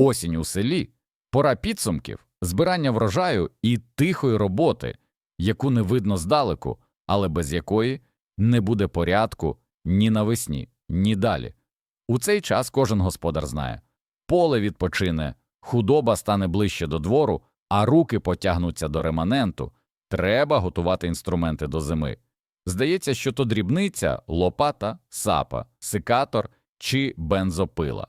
Осінь у селі, пора підсумків, збирання врожаю і тихої роботи, яку не видно здалеку, але без якої не буде порядку ні навесні, ні далі. У цей час кожен господар знає поле відпочине, худоба стане ближче до двору, а руки потягнуться до реманенту. Треба готувати інструменти до зими. Здається, що то дрібниця, лопата, сапа, секатор чи бензопила.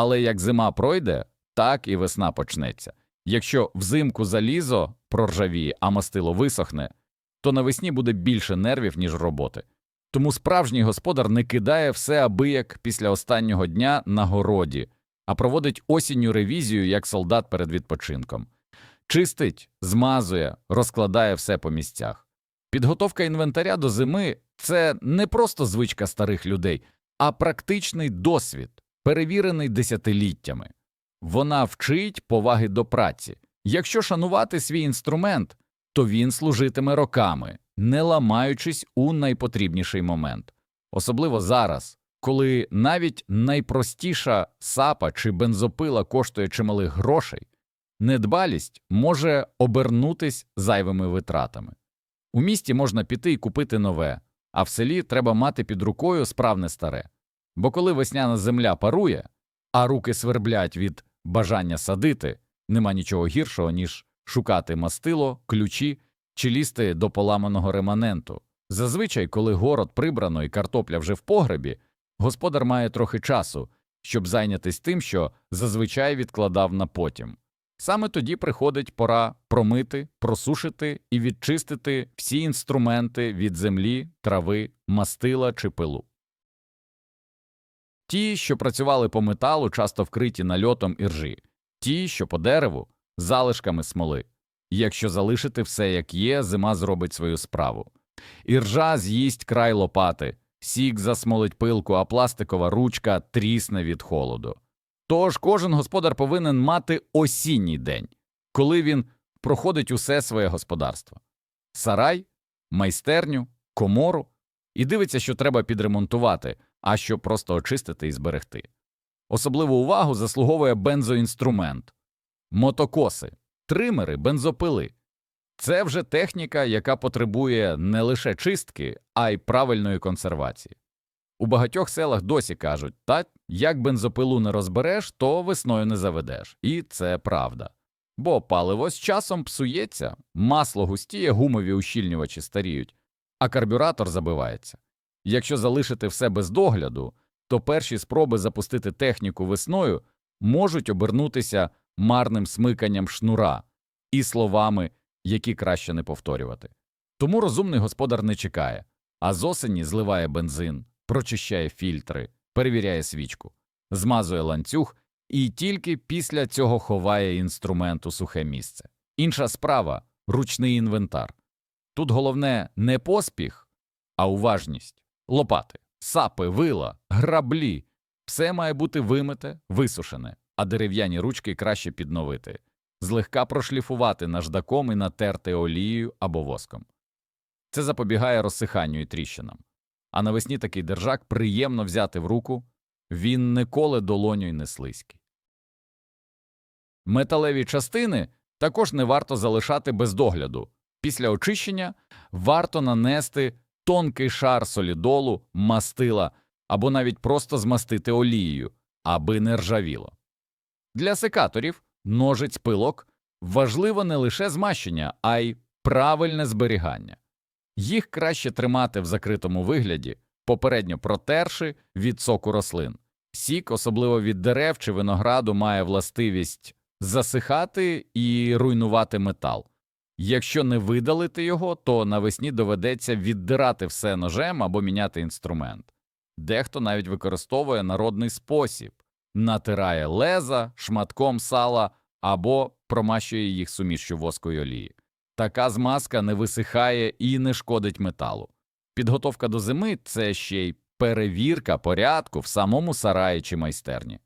Але як зима пройде, так і весна почнеться. Якщо взимку залізо проржавіє, а мастило висохне, то навесні буде більше нервів, ніж роботи. Тому справжній господар не кидає все аби як після останнього дня на городі, а проводить осінню ревізію як солдат перед відпочинком. Чистить, змазує, розкладає все по місцях. Підготовка інвентаря до зими це не просто звичка старих людей, а практичний досвід, перевірений десятиліттями. Вона вчить поваги до праці. Якщо шанувати свій інструмент, то він служитиме роками, не ламаючись у найпотрібніший момент. Особливо зараз, коли навіть найпростіша сапа чи бензопила коштує чималих грошей, недбалість може обернутись зайвими витратами. У місті можна піти і купити нове, а в селі треба мати під рукою справне старе. Бо коли весняна земля парує, а руки сверблять від бажання садити, нема нічого гіршого, ніж шукати мастило, ключі чи лізти до поламаного реманенту. Зазвичай, коли город прибрано і картопля вже в погребі, господар має трохи часу, щоб зайнятись тим, що зазвичай відкладав на потім. Саме тоді приходить пора промити, просушити і відчистити всі інструменти від землі, трави, мастила чи пилу. Ті, що працювали по металу, часто вкриті нальотом іржі, ті, що по дереву, залишками смоли. Якщо залишити все як є, зима зробить свою справу. Іржа з'їсть край лопати, сік засмолить пилку, а пластикова ручка трісне від холоду. Тож кожен господар повинен мати осінній день, коли він проходить усе своє господарство сарай, майстерню, комору і дивиться, що треба підремонтувати, а що просто очистити і зберегти. Особливу увагу заслуговує бензоінструмент, мотокоси, тримери, бензопили. Це вже техніка, яка потребує не лише чистки, а й правильної консервації. У багатьох селах досі кажуть, та як бензопилу не розбереш, то весною не заведеш. І це правда. Бо паливо з часом псується, масло густіє, гумові ущільнювачі старіють, а карбюратор забивається. Якщо залишити все без догляду, то перші спроби запустити техніку весною можуть обернутися марним смиканням шнура і словами, які краще не повторювати. Тому розумний господар не чекає, а з осені зливає бензин, прочищає фільтри, перевіряє свічку, змазує ланцюг і тільки після цього ховає інструмент у сухе місце. Інша справа ручний інвентар. Тут головне не поспіх, а уважність, лопати, сапи, вила, граблі все має бути вимите, висушене, а дерев'яні ручки краще підновити, злегка прошліфувати наждаком і натерти олією або воском. Це запобігає розсиханню і тріщинам. А навесні такий держак приємно взяти в руку, він не коле долоню й не слизький. Металеві частини також не варто залишати без догляду. Після очищення варто нанести тонкий шар солідолу, мастила або навіть просто змастити олією, аби не ржавіло. Для секаторів, ножиць пилок важливо не лише змащення, а й правильне зберігання. Їх краще тримати в закритому вигляді, попередньо протерши від соку рослин. Сік, особливо від дерев чи винограду, має властивість засихати і руйнувати метал. Якщо не видалити його, то навесні доведеться віддирати все ножем або міняти інструмент. Дехто навіть використовує народний спосіб натирає леза шматком сала або промащує їх сумішчю воску й олії. Така змазка не висихає і не шкодить металу. Підготовка до зими це ще й перевірка порядку в самому сараї чи майстерні.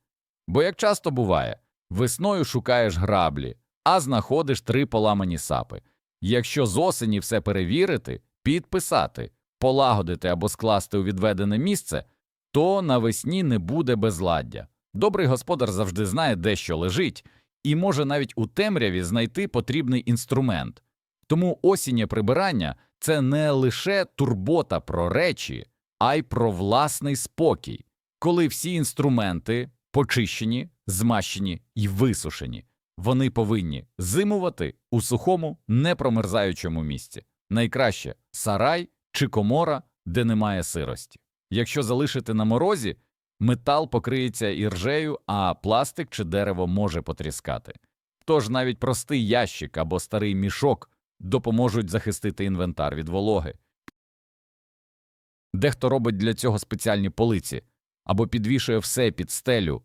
Бо як часто буває, весною шукаєш граблі, а знаходиш три поламані сапи. Якщо з осені все перевірити, підписати, полагодити або скласти у відведене місце, то навесні не буде безладдя. Добрий господар завжди знає, де що лежить, і може навіть у темряві знайти потрібний інструмент. Тому осіннє прибирання це не лише турбота про речі, а й про власний спокій, коли всі інструменти почищені, змащені і висушені. Вони повинні зимувати у сухому, непромерзаючому місці. Найкраще сарай чи комора, де немає сирості. Якщо залишити на морозі, метал покриється іржею, а пластик чи дерево може потріскати. Тож навіть простий ящик або старий мішок допоможуть захистити інвентар від вологи. Дехто робить для цього спеціальні полиці або підвішує все під стелю,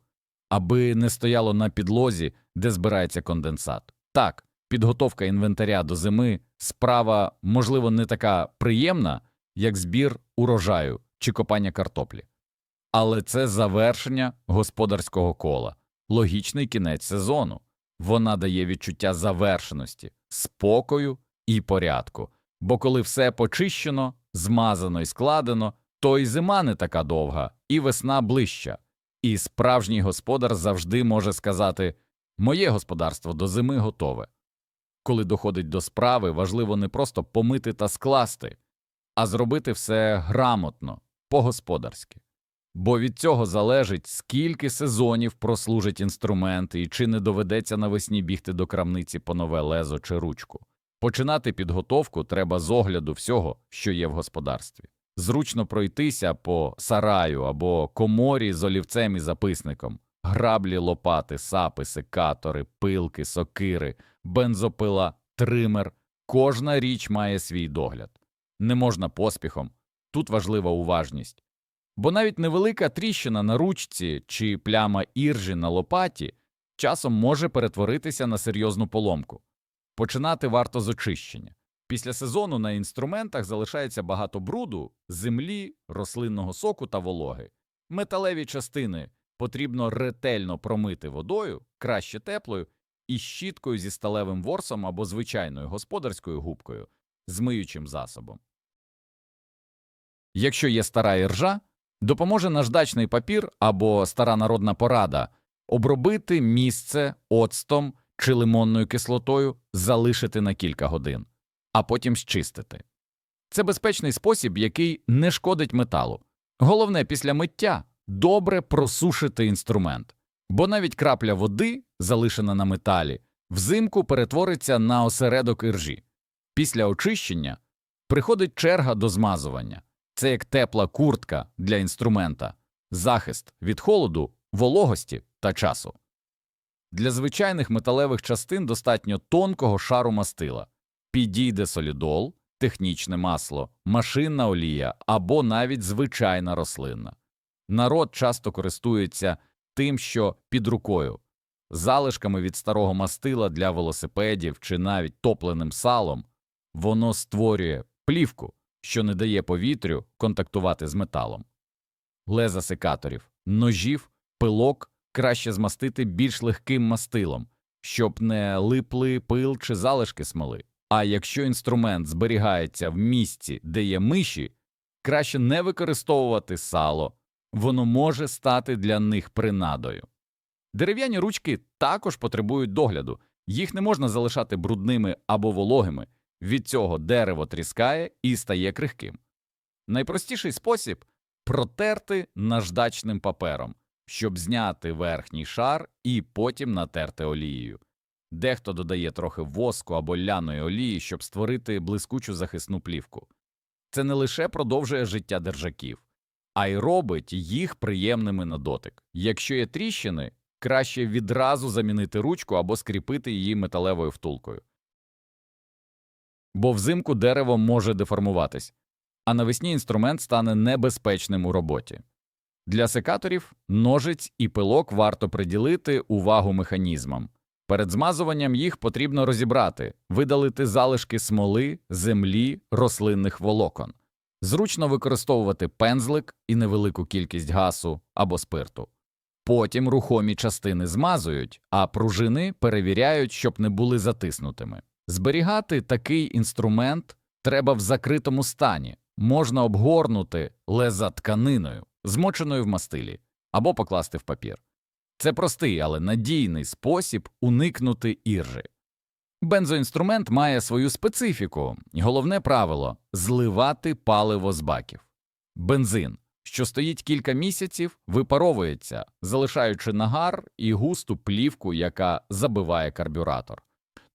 аби не стояло на підлозі, де збирається конденсат. Так, підготовка інвентаря до зими справа, можливо, не така приємна, як збір урожаю чи копання картоплі. Але це завершення господарського кола, логічний кінець сезону. Вона дає відчуття завершеності, спокою і порядку. Бо коли все почищено, змазано і складено, то і зима не така довга, і весна ближча. І справжній господар завжди може сказати Моє господарство до зими готове. Коли доходить до справи, важливо не просто помити та скласти, а зробити все грамотно, по-господарськи. Бо від цього залежить, скільки сезонів прослужить інструмент і чи не доведеться навесні бігти до крамниці по нове лезо чи ручку. Починати підготовку треба з огляду всього, що є в господарстві. Зручно пройтися по сараю або коморі з олівцем і записником, граблі, лопати, сапи, секатори, пилки, сокири, бензопила, тример. Кожна річ має свій догляд. Не можна поспіхом. Тут важлива уважність. Бо навіть невелика тріщина на ручці чи пляма іржі на лопаті часом може перетворитися на серйозну поломку. Починати варто з очищення. Після сезону на інструментах залишається багато бруду, землі, рослинного соку та вологи. Металеві частини потрібно ретельно промити водою, краще теплою, і щіткою зі сталевим ворсом або звичайною господарською губкою з миючим засобом. Якщо є стара іржа, допоможе наждачний папір або стара народна порада обробити місце оцтом чи лимонною кислотою, залишити на кілька годин, а потім зчистити. Це безпечний спосіб, який не шкодить металу. Головне після миття добре просушити інструмент, бо навіть крапля води, залишена на металі, взимку перетвориться на осередок іржі. Після очищення приходить черга до змазування. Це як тепла куртка для інструмента, захист від холоду, вологості та часу. Для звичайних металевих частин достатньо тонкого шару мастила. Підійде солідол, технічне масло, машинна олія або навіть звичайна рослинна. Народ часто користується тим, що під рукою, залишками від старого мастила для велосипедів чи навіть топленим салом, воно створює плівку, що не дає повітрю контактувати з металом. Леза секаторів, ножів, пилок краще змастити більш легким мастилом, щоб не липли пил чи залишки смоли. А якщо інструмент зберігається в місці, де є миші, краще не використовувати сало, воно може стати для них принадою. Дерев'яні ручки також потребують догляду, їх не можна залишати брудними або вологими, від цього дерево тріскає і стає крихким. Найпростіший спосіб протерти наждачним папером, щоб зняти верхній шар і потім натерти олією. Дехто додає трохи воску або ляної олії, щоб створити блискучу захисну плівку. Це не лише продовжує життя держаків, а й робить їх приємними на дотик. Якщо є тріщини, краще відразу замінити ручку або скріпити її металевою втулкою. Бо взимку дерево може деформуватись, а навесні інструмент стане небезпечним у роботі. Для секаторів ножиць і пилок варто приділити увагу механізмам. Перед змазуванням їх потрібно розібрати, видалити залишки смоли, землі, рослинних волокон. Зручно використовувати пензлик і невелику кількість гасу або спирту. Потім рухомі частини змазують, а пружини перевіряють, щоб не були затиснутими. Зберігати такий інструмент треба в закритому стані, можна обгорнути леза тканиною, змоченою в мастилі, або покласти в папір. Це простий, але надійний спосіб уникнути іржі. Бензоінструмент має свою специфіку, і головне правило зливати паливо з баків. Бензин, що стоїть кілька місяців, випаровується, залишаючи нагар і густу плівку, яка забиває карбюратор.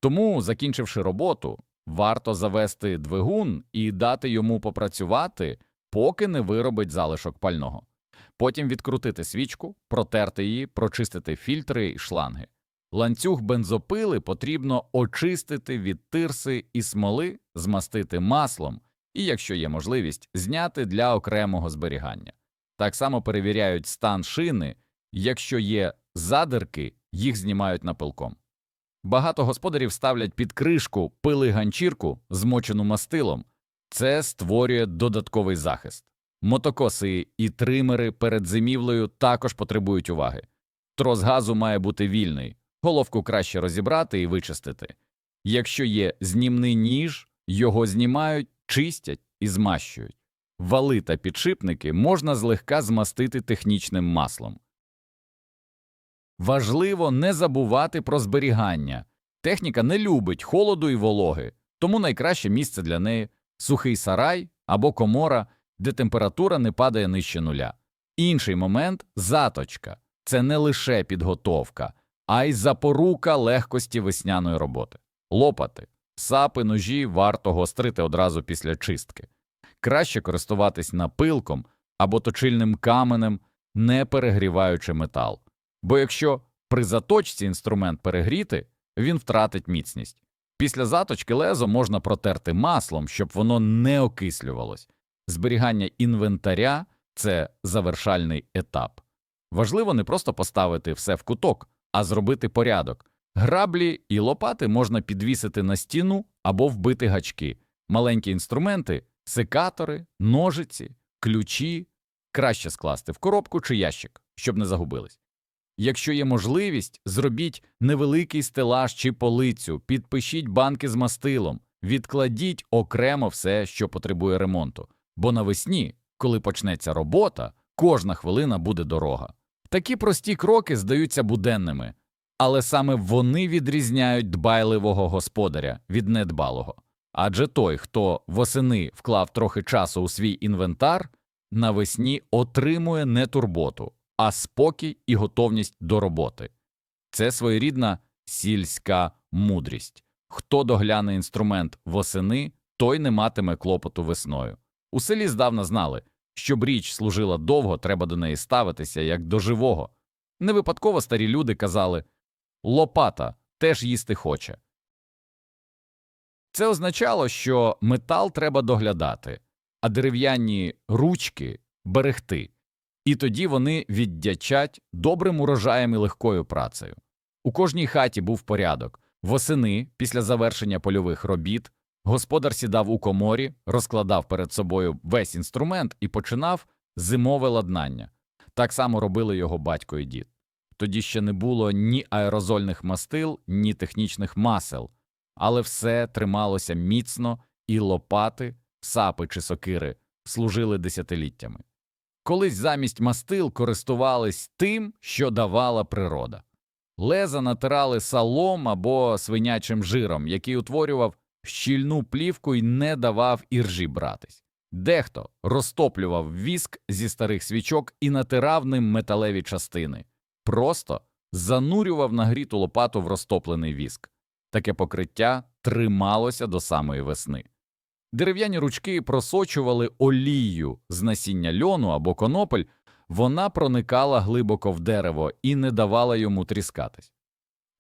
Тому, закінчивши роботу, варто завести двигун і дати йому попрацювати, поки не виробить залишок пального. Потім відкрутити свічку, протерти її, прочистити фільтри і шланги. Ланцюг бензопили потрібно очистити від тирси і смоли, змастити маслом і, якщо є можливість, зняти для окремого зберігання. Так само перевіряють стан шини, якщо є задирки, їх знімають напилком. Багато господарів ставлять під кришку пили ганчірку, змочену мастилом. Це створює додатковий захист. Мотокоси і тримери перед зимівлею також потребують уваги. Трос газу має бути вільний, головку краще розібрати і вичистити. Якщо є знімний ніж, його знімають, чистять і змащують. Вали та підшипники можна злегка змастити технічним маслом. Важливо не забувати про зберігання. Техніка не любить холоду і вологи, тому найкраще місце для неї сухий сарай або комора, де температура не падає нижче нуля. Інший момент заточка це не лише підготовка, а й запорука легкості весняної роботи. Лопати, сапи, ножі варто гострити одразу після чистки. Краще користуватись напилком або точильним каменем, не перегріваючи метал. Бо якщо при заточці інструмент перегріти, він втратить міцність. Після заточки лезо можна протерти маслом, щоб воно не окислювалось. Зберігання інвентаря це завершальний етап. Важливо не просто поставити все в куток, а зробити порядок. Граблі і лопати можна підвісити на стіну або вбити гачки. Маленькі інструменти, секатори, ножиці, ключі краще скласти в коробку чи ящик, щоб не загубились. Якщо є можливість, зробіть невеликий стелаж чи полицю, підпишіть банки з мастилом, відкладіть окремо все, що потребує ремонту, бо навесні, коли почнеться робота, кожна хвилина буде дорога. Такі прості кроки здаються буденними, але саме вони відрізняють дбайливого господаря від недбалого. Адже той, хто восени вклав трохи часу у свій інвентар, навесні отримує не турботу, а спокій і готовність до роботи. Це своєрідна сільська мудрість. Хто догляне інструмент восени, той не матиме клопоту весною. У селі здавна знали, щоб річ служила довго, треба до неї ставитися як до живого. Не випадково старі люди казали лопата теж їсти хоче. Це означало, що метал треба доглядати, а дерев'яні ручки берегти, і тоді вони віддячать добрим урожаєм і легкою працею. У кожній хаті був порядок. Восени, після завершення польових робіт, господар сідав у коморі, розкладав перед собою весь інструмент і починав зимове ладнання. Так само робили його батько і дід. Тоді ще не було ні аерозольних мастил, ні технічних масел, але все трималося міцно, і лопати, сапи чи сокири служили десятиліттями. Колись замість мастил користувались тим, що давала природа. Леза натирали салом або свинячим жиром, який утворював щільну плівку і не давав іржі братись. Дехто розтоплював віск зі старих свічок і натирав ним металеві частини, просто занурював нагріту лопату в розтоплений віск. Таке покриття трималося до самої весни. Дерев'яні ручки просочували олію з насіння льону або конопель, вона проникала глибоко в дерево і не давала йому тріскатись.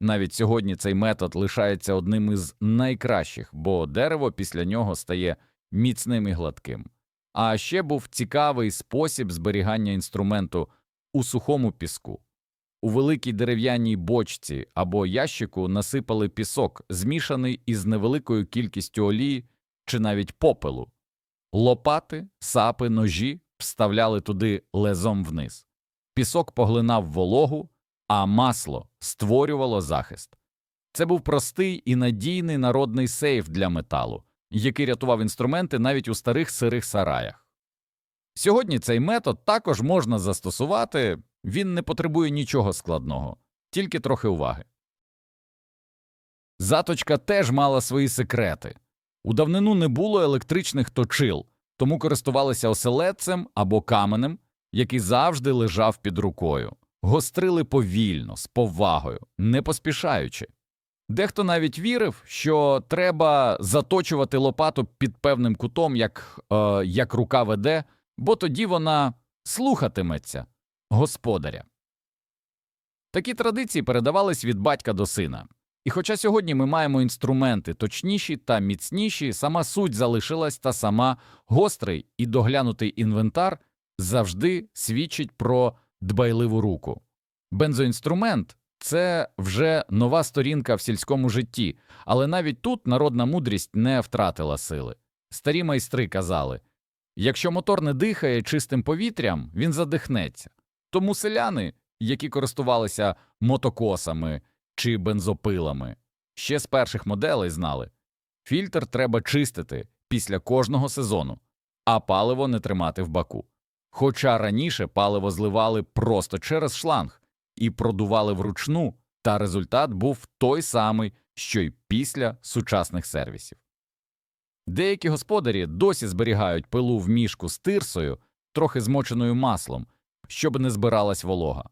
Навіть сьогодні цей метод лишається одним із найкращих, бо дерево після нього стає міцним і гладким. А ще був цікавий спосіб зберігання інструменту у сухому піску. У великій дерев'яній бочці або ящику насипали пісок, змішаний із невеликою кількістю олії чи навіть попелу. Лопати, сапи, ножі вставляли туди лезом вниз. Пісок поглинав вологу, а масло створювало захист. Це був простий і надійний народний сейф для металу, який рятував інструменти навіть у старих сирих сараях. Сьогодні цей метод також можна застосувати Він не потребує нічого складного, тільки трохи уваги. Заточка теж мала свої секрети. У давнину не було електричних точил, тому користувалися оселедцем або каменем, який завжди лежав під рукою. Гострили повільно, з повагою, не поспішаючи. Дехто навіть вірив, що треба заточувати лопату під певним кутом, як, е, як рука веде, бо тоді вона слухатиметься господаря. Такі традиції передавались від батька до сина. І хоча сьогодні ми маємо інструменти точніші та міцніші, сама суть залишилась та сама гострий і доглянутий інвентар завжди свідчить про дбайливу руку. Бензоінструмент це вже нова сторінка в сільському житті, але навіть тут народна мудрість не втратила сили. Старі майстри казали якщо мотор не дихає чистим повітрям, він задихнеться. Тому селяни, які користувалися мотокосами чи бензопилами, ще з перших моделей знали фільтр треба чистити після кожного сезону, а паливо не тримати в баку. Хоча раніше паливо зливали просто через шланг і продували вручну, та результат був той самий, що й після сучасних сервісів. Деякі господарі досі зберігають пилу в мішку з тирсою, трохи змоченою маслом, щоб не збиралась волога.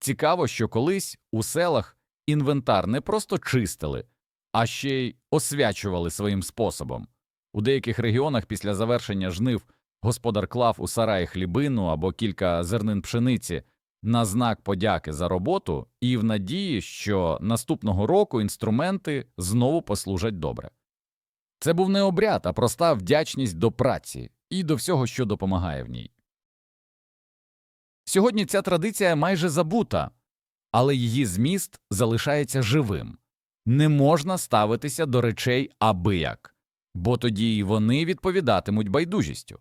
Цікаво, що колись у селах інвентар не просто чистили, а ще й освячували своїм способом. У деяких регіонах після завершення жнив господар клав у сараї хлібину або кілька зернин пшениці на знак подяки за роботу і в надії, що наступного року інструменти знову послужать добре. Це був не обряд, а проста вдячність до праці і до всього, що допомагає в ній. Сьогодні ця традиція майже забута, але її зміст залишається живим. Не можна ставитися до речей абияк, бо тоді й вони відповідатимуть байдужістю.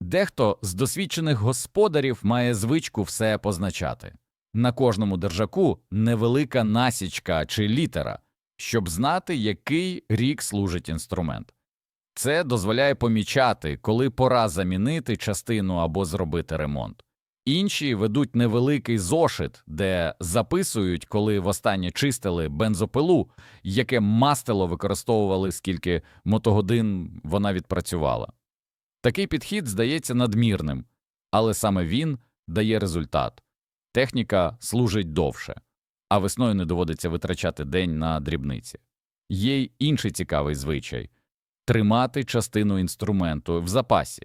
Дехто з досвідчених господарів має звичку все позначати на кожному держаку невелика насічка чи літера, щоб знати, який рік служить інструмент. Це дозволяє помічати, коли пора замінити частину або зробити ремонт. Інші ведуть невеликий зошит, де записують, коли востаннє чистили бензопилу, яке мастило використовували, скільки мотогодин вона відпрацювала. Такий підхід здається надмірним, але саме він дає результат. Техніка служить довше, а весною не доводиться витрачати день на дрібниці. Є й інший цікавий звичай тримати частину інструменту в запасі.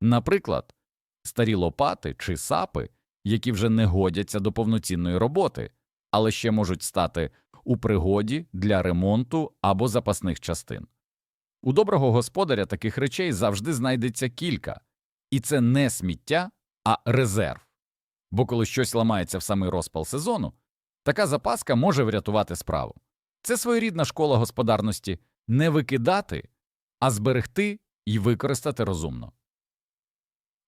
Наприклад, старі лопати чи сапи, які вже не годяться до повноцінної роботи, але ще можуть стати у пригоді для ремонту або запасних частин. У доброго господаря таких речей завжди знайдеться кілька, і це не сміття, а резерв. Бо коли щось ламається в самий розпал сезону, така запаска може врятувати справу. Це своєрідна школа господарності не викидати, а зберегти і використати розумно.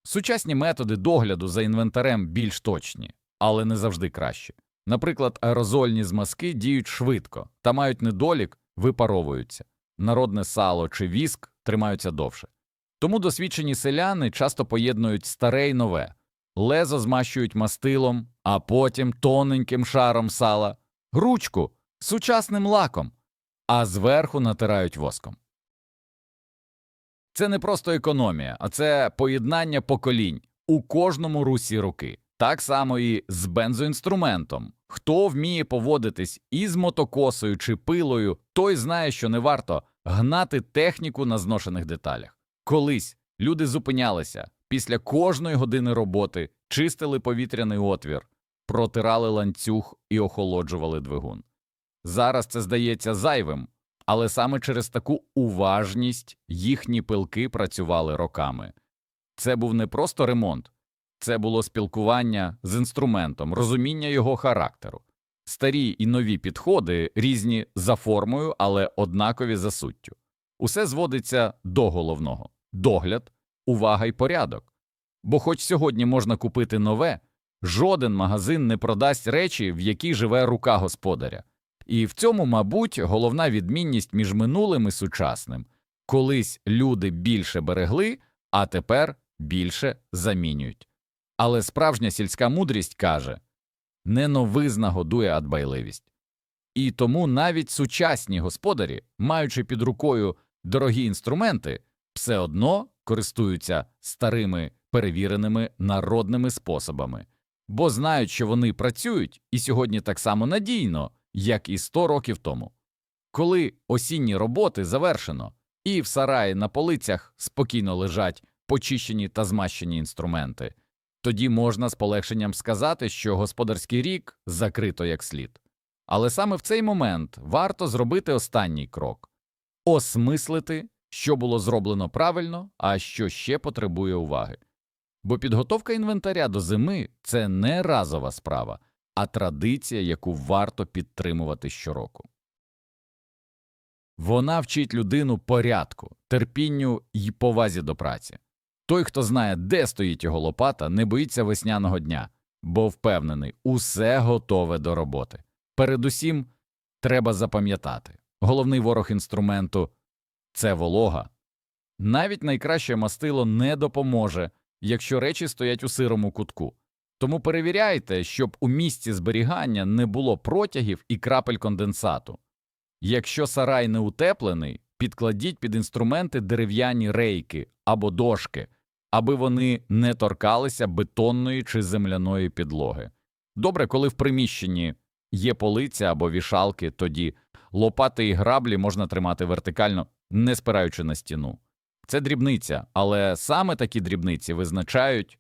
Сучасні методи догляду за інвентарем більш точні, але не завжди кращі. Наприклад, аерозольні змазки діють швидко та мають недолік, випаровуються народне сало чи віск тримаються довше. Тому досвідчені селяни часто поєднують старе й нове, лезо змащують мастилом, а потім тоненьким шаром сала, ручку сучасним лаком, а зверху натирають воском. Це не просто економія, а це поєднання поколінь у кожному русі руки. Так само і з бензоінструментом. Хто вміє поводитись із мотокосою чи пилою, той знає, що не варто гнати техніку на зношених деталях. Колись люди зупинялися після кожної години роботи, чистили повітряний отвір, протирали ланцюг і охолоджували двигун. Зараз це здається зайвим, але саме через таку уважність їхні пилки працювали роками. Це був не просто ремонт. Це було спілкування з інструментом, розуміння його характеру, старі і нові підходи, різні за формою, але однакові за суттю. Усе зводиться до головного догляд, увага й порядок. Бо, хоч сьогодні можна купити нове, жоден магазин не продасть речі, в якій живе рука господаря. І в цьому, мабуть, головна відмінність між минулим і сучасним колись люди більше берегли, а тепер більше замінюють. Але справжня сільська мудрість каже не новизна годує, а дбайливість. І тому навіть сучасні господарі, маючи під рукою дорогі інструменти, все одно користуються старими перевіреними народними способами, бо знають, що вони працюють і сьогодні так само надійно, як і 100 років тому. Коли осінні роботи завершено, і в сараї на полицях спокійно лежать почищені та змащені інструменти, тоді можна з полегшенням сказати, що господарський рік закрито як слід. Але саме в цей момент варто зробити останній крок осмислити, що було зроблено правильно, а що ще потребує уваги. Бо підготовка інвентаря до зими це не разова справа, а традиція, яку варто підтримувати щороку. Вона вчить людину порядку, терпінню й повазі до праці. Той, хто знає, де стоїть його лопата, не боїться весняного дня, бо впевнений, усе готове до роботи. Передусім, треба запам'ятати головний ворог інструменту це волога. Навіть найкраще мастило не допоможе, якщо речі стоять у сирому кутку. Тому перевіряйте, щоб у місці зберігання не було протягів і крапель конденсату. Якщо сарай не утеплений, підкладіть під інструменти дерев'яні рейки або дошки, аби вони не торкалися бетонної чи земляної підлоги. Добре, коли в приміщенні є полиця або вішалки, тоді лопати і граблі можна тримати вертикально, не спираючи на стіну. Це дрібниця, але саме такі дрібниці визначають,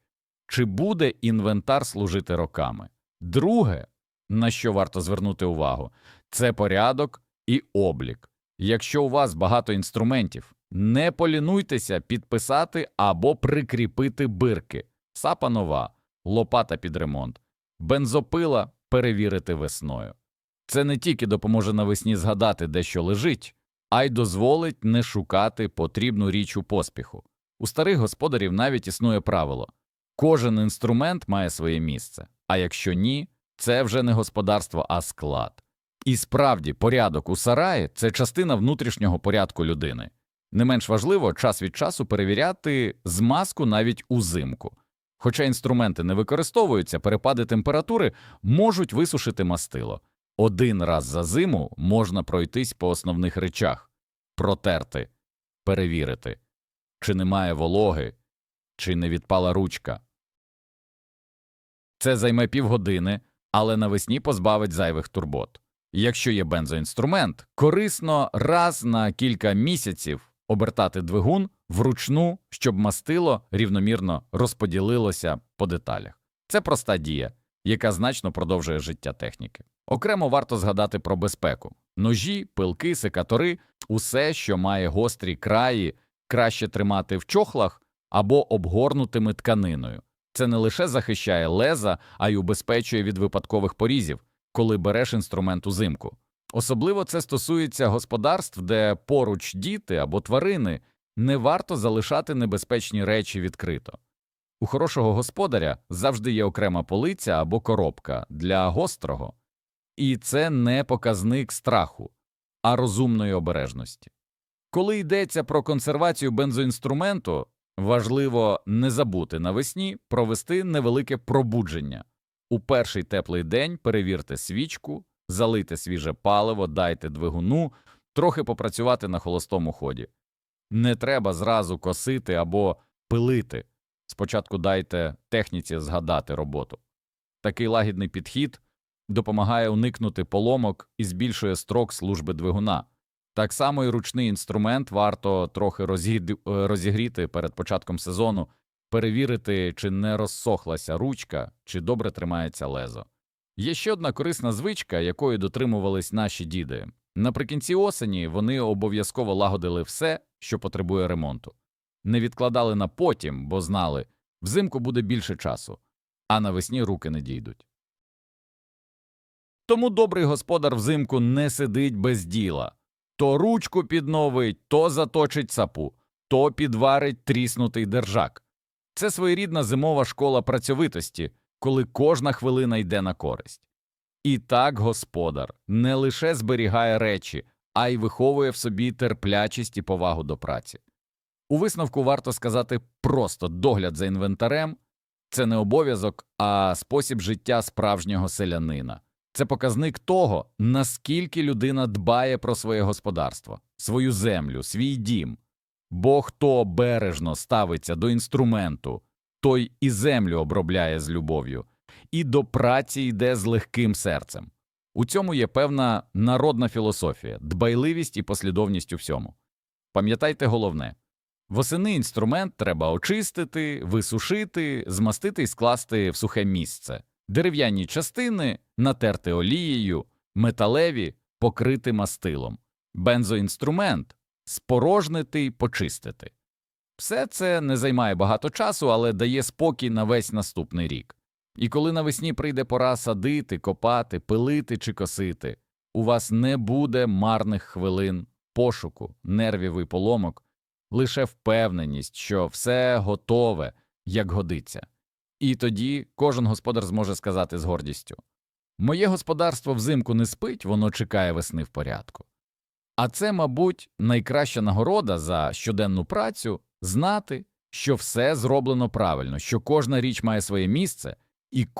чи буде інвентар служити роками. Друге, на що варто звернути увагу, це порядок і облік. Якщо у вас багато інструментів, не полінуйтеся підписати або прикріпити бирки, сапа нова, лопата під ремонт, бензопила перевірити весною. Це не тільки допоможе навесні згадати, де що лежить, а й дозволить не шукати потрібну річ у поспіху. У старих господарів навіть існує правило кожен інструмент має своє місце, а якщо ні, це вже не господарство, а склад. І справді, порядок у сараї це частина внутрішнього порядку людини. Не менш важливо час від часу перевіряти змазку навіть узимку. Хоча інструменти не використовуються, перепади температури можуть висушити мастило. Один раз за зиму можна пройтись по основних речах, протерти, перевірити, чи немає вологи, чи не відпала ручка. Це займе півгодини, але навесні позбавить зайвих турбот. Якщо є бензоінструмент, корисно раз на кілька місяців обертати двигун вручну, щоб мастило рівномірно розподілилося по деталях. Це проста дія, яка значно продовжує життя техніки. Окремо варто згадати про безпеку: ножі, пилки, секатори, усе, що має гострі краї, краще тримати в чохлах або обгорнутими тканиною. Це не лише захищає леза, а й убезпечує від випадкових порізів, коли береш інструмент узимку. Особливо це стосується господарств, де поруч діти або тварини не варто залишати небезпечні речі відкрито. У хорошого господаря завжди є окрема полиця або коробка для гострого, і це не показник страху, а розумної обережності. Коли йдеться про консервацію бензоінструменту, важливо не забути навесні провести невелике пробудження. У перший теплий день перевірте свічку, залийте свіже паливо, дайте двигуну, трохи попрацювати на холостому ході. Не треба зразу косити або пилити. Спочатку дайте техніці згадати роботу. Такий лагідний підхід допомагає уникнути поломок і збільшує строк служби двигуна. Так само і ручний інструмент варто трохи розігріти перед початком сезону, перевірити, чи не розсохлася ручка, чи добре тримається лезо. Є ще одна корисна звичка, якої дотримувались наші діди. Наприкінці осені вони обов'язково лагодили все, що потребує ремонту. Не відкладали на потім, бо знали, взимку буде більше часу, а навесні руки не дійдуть. Тому добрий господар взимку не сидить без діла. То ручку підновить, то заточить сапу, то підварить тріснутий держак. Це своєрідна зимова школа працьовитості, коли кожна хвилина йде на користь. І так господар не лише зберігає речі, а й виховує в собі терплячість і повагу до праці. У висновку варто сказати просто догляд за інвентарем Це не обов'язок, а спосіб життя справжнього селянина. Це показник того, наскільки людина дбає про своє господарство, свою землю, свій дім. Бо хто бережно ставиться до інструменту, той і землю обробляє з любов'ю, і до праці йде з легким серцем. У цьому є певна народна філософія, дбайливість і послідовність у всьому. Пам'ятайте головне восени інструмент треба очистити, висушити, змастити і скласти в сухе місце, дерев'яні частини натерти олією, металеві покрити мастилом, бензоінструмент спорожнити й почистити. Все це не займає багато часу, але дає спокій на весь наступний рік. І коли навесні прийде пора садити, копати, пилити чи косити, у вас не буде марних хвилин, пошуку, нервів і поломок, лише впевненість, що все готове, як годиться. І тоді кожен господар зможе сказати з гордістю Моє господарство взимку не спить, воно чекає весни в порядку. А це, мабуть, найкраща нагорода за щоденну працю знати, що все зроблено правильно, що кожна річ має своє місце, і кожен